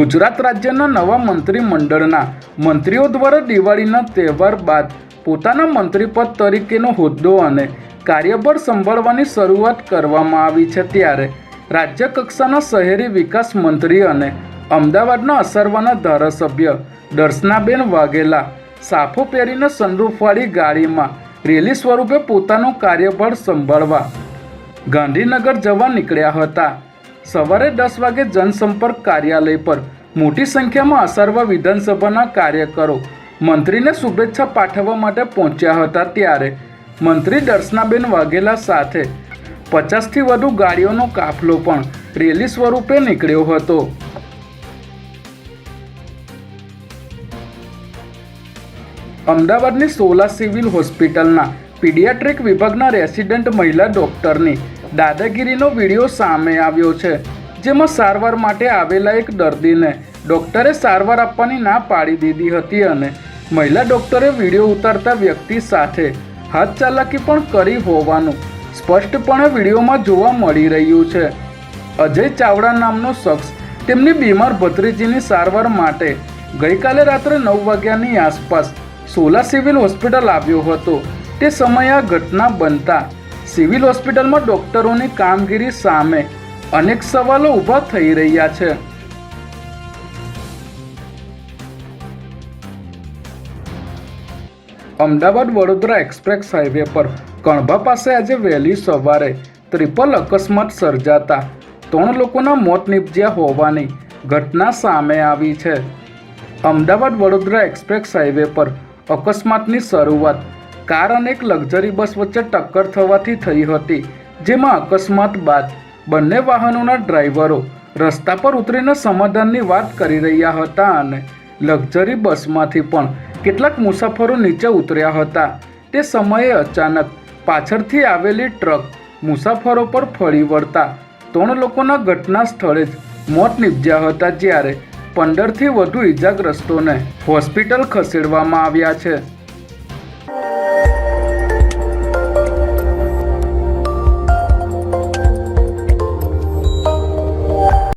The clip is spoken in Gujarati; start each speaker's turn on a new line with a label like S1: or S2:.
S1: ગુજરાત રાજ્યના નવા મંત્રીમંડળના મંત્રીઓ દ્વારા દિવાળીના તહેવાર બાદ પોતાના મંત્રીપદ તરીકેનો હોદ્દો અને કાર્યભાર સંભાળવાની શરૂઆત કરવામાં આવી છે ત્યારે રાજ્ય કક્ષાના શહેરી વિકાસ મંત્રી અને અમદાવાદના અસરવાના ધારાસભ્ય દર્શનાબેન વાઘેલા સાફો પહેરીને સનરૂફવાળી ગાડીમાં રેલી સ્વરૂપે પોતાનો કાર્યભાર સંભાળવા ગાંધીનગર જવા નીકળ્યા હતા. સવારે દસ વાગે જનસંપર્ક કાર્યાલય પર મોટી સંખ્યામાં અસરવા વિધાનસભાના કાર્યકરો મંત્રીને શુભેચ્છા પાઠવવા માટે પહોંચ્યા હતા ત્યારે મંત્રી દર્શનાબેન વાઘેલા સાથે પચાસથી વધુ ગાડીઓનો કાફલો પણ રેલી સ્વરૂપે નીકળ્યો હતો. અમદાવાદની સોલા સિવિલ હોસ્પિટલના પીડિયાટ્રિક વિભાગના રેસિડેન્ટ મહિલા ડૉક્ટરની દાદાગીરીનો વીડિયો સામે આવ્યો છે. જેમાં સારવાર માટે આવેલા એક દર્દીને ડૉક્ટરે સારવાર આપવાની ના પાડી દીધી હતી અને મહિલા ડૉક્ટરે વીડિયો ઉતારતા વ્યક્તિ સાથે હાથ ચાલાકી પણ કરી હોવાનું સ્પષ્ટપણે વિડીયોમાં જોવા મળી રહ્યું છે. અજય ચાવડા નામનો શખ્સ તેમની બીમાર ભત્રીજીની સારવાર માટે ગઈકાલે રાત્રે નવ વાગ્યાની આસપાસ સોલા સિવિલ હોસ્પિટલ આવ્યો હતો. તે સમયે આ ઘટના બનતા સિવિલ હોસ્પિટલમાં ડોક્ટરોની કામગીરી સામે અનેક સવાલો ઊભા થઈ રહ્યા છે. અમદાવાદ વડોદરા એક્સપ્રેસ હાઈવે પર કણભા પાસે આજે વહેલી સવારે ટ્રિપલ અકસ્માત સર્જાતા ત્રણ લોકોના મોત નીપજ્યા હોવાની ઘટના સામે આવી છે. અમદાવાદ વડોદરા એક્સપ્રેસ હાઈવે પર અકસ્માતની શરૂઆત કાર અને એક લક્ઝરી બસ વચ્ચે ટક્કર થવાથી થઈ હતી, જેમાં અકસ્માત બાદ બંને વાહનોના ડ્રાઈવરો રસ્તા પર ઉતરીને સમાધાનની વાત કરી રહ્યા હતા અને લક્ઝરી બસમાંથી પણ કેટલાક મુસાફરો નીચે ઉતર્યા હતા. તે સમયે અચાનક પાછળથી આવેલી ટ્રક મુસાફરો પર ફળી વળતા ત્રણ લોકોના ઘટના સ્થળે જ મોત નીપજ્યા હતા, જ્યારે પંદરથી વધુ ઇજાગ્રસ્તોને હોસ્પિટલ ખસેડવામાં આવ્યા છે.